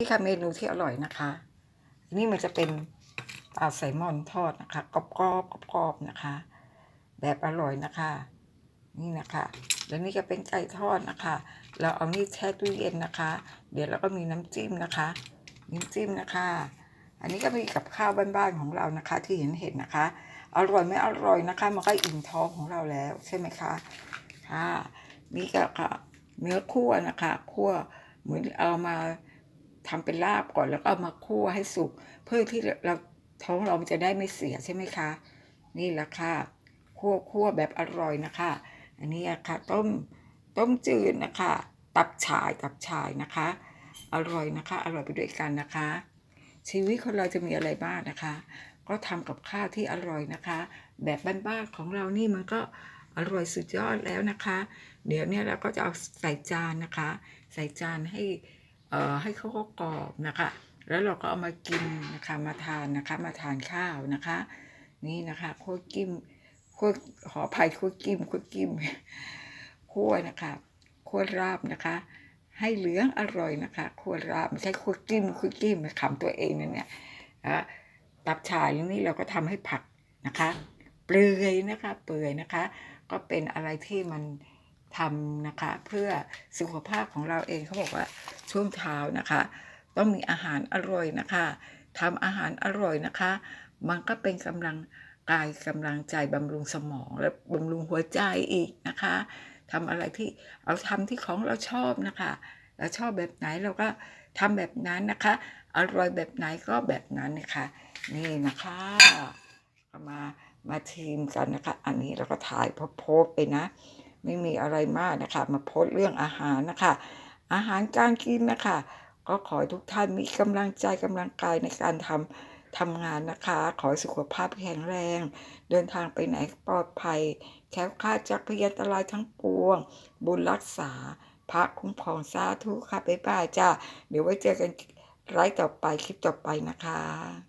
นี่ค่ะเมนูที่อร่อยนะคะ นี่มันจะเป็นปลาไซมอนทอดนะคะกรอบกรอบกรอบกรอบๆนะคะ แบบอร่อยนะคะ นี่นะคะ แล้วนี่ก็เป็นไก่ทอดนะคะ เราเอานี่แช่ตู้เย็นนะคะ เดี๋ยวเราก็มีน้ำจิ้มนะคะน้ำจิ้มนะคะ อันนี้ก็มีกับข้าวบ้านๆของเรานะคะ ที่เห็นเห็นนะคะ อร่อยไม่อร่อยนะคะมันก็อิ่มท้องของเราแล้วใช่ไหมคะค่ะนี่ก็เนื้อคั่วนะคะคั่วเหมือนเอามา ทำเป็นลาบก่อนแล้วก็เอามาคั่วให้สุก เพื่อที่เราท้องเรามันจะได้ไม่เสียใช่ไหมคะ นี่แหละค่ะคั่วคั่วแบบอร่อยนะคะ อันนี้ค่ะต้มต้มจืดนะคะ ตับฉ่ายตับฉ่ายนะคะ อร่อยนะคะ อร่อยไปด้วยกันนะคะ ชีวิตคนเราจะมีอะไรบ้างนะคะ ก็ทำกับข้าวที่อร่อยนะคะ แบบบ้านๆของเรานี่มันก็อร่อยสุดยอดแล้วนะคะ เดี๋ยวเนี่ยเราก็จะเอาใส่จานนะคะ ใส่จานให้ เอ่อให้เขาก็กรอบนะคะ แล้วเราก็เอามากินนะคะมาทานนะคะ มาทานข้าวนะคะ นี่นะคะโคตรกิ้มโคตรขออภัยโคกิ้มโคตรกิ้มคั่วนะคะคั่วราบนะคะ ให้เหลืองอร่อยนะคะคั่วราบไม่ใช่คั่วกิ้มคั่วกิ้มขำตัวเองนะเนี่ยนะตับฉ่ายนี่เราก็ทำให้ผักนะคะ เปลือยนะคะ เปื่อยนะคะ ก็เป็นอะไรที่มัน ทำนะคะ เพื่อสุขภาพของเราเองเขาบอกว่าช่วงเช้านะคะ ต้องมีอาหารอร่อยนะคะทำอาหารอร่อยนะคะ มันก็เป็นกำลังกายกำลังใจบำรุงสมองและบำรุงหัวใจอีกนะคะทำอะไรที่เราทำที่ของเราชอบนะคะเราชอบแบบไหนเราก็ทำแบบนั้นนะคะ อร่อยแบบไหนก็แบบนั้นนะคะนี่นะคะมามาทีมกันนะคะ อันนี้เราก็ถ่ายพอโพสไปนะ ไม่มีอะไรมากนะคะ มาโพสเรื่องอาหารนะคะ อาหารการกินนะคะ ก็ขอให้ทุกท่านมีกำลังใจกำลังกายในการทำทำงานนะคะ ขอให้สุขภาพแข็งแรง เดินทางไปไหนปลอดภัยแค้วคลาดจากพยันตรายทั้งปวง บุญรักษา พระคุ้มครองสาธุค่ะบ๊ายบายจ้าเดี๋ยวไว้เจอกันไลฟ์ต่อไปคลิปต่อไปนะคะ